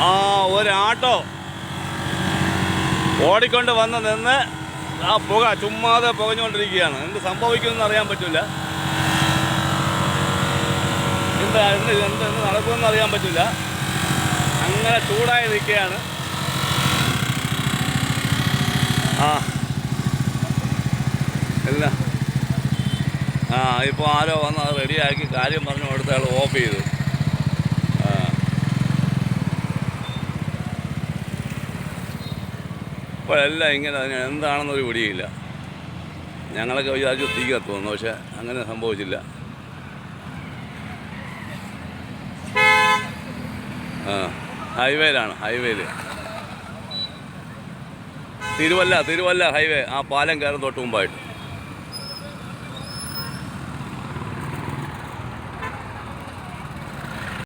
ആട്ടോ ഓടിക്കൊണ്ട് വന്ന് നിന്ന് ആ പുക ചുമ്മാതെ പുകഞ്ഞുകൊണ്ടിരിക്കുകയാണ്. എന്ത് സംഭവിക്കുമെന്ന് അറിയാൻ പറ്റില്ല. എന്താ എന്ത് എന്ത് എന്ത് നടക്കുമെന്ന് അറിയാൻ പറ്റില്ല. അങ്ങനെ ചൂടായി നിൽക്കുകയാണ്. ആ. ഇല്ല. ആ ഇപ്പോൾ ആരോ വന്ന് അത് റെഡിയാക്കി കാര്യം പറഞ്ഞു കൊടുത്ത് അയാൾ ഓഫ് ചെയ്തു ആ ഇപ്പോഴെല്ലാം ഇങ്ങനെ അതിന് എന്താണെന്നൊരു പിടിയില്ല. ഞങ്ങളൊക്കെ വിചാരിച്ചു തീ കത്തുവന്നു പക്ഷെ അങ്ങനെ സംഭവിച്ചില്ല. ആ ഹൈവേയിലാണ് ഹൈവേയിൽ. തിരുവല്ല തിരുവല്ല ഹൈവേ ആ പാലം കയറും തൊട്ട് മുമ്പായിട്ട്.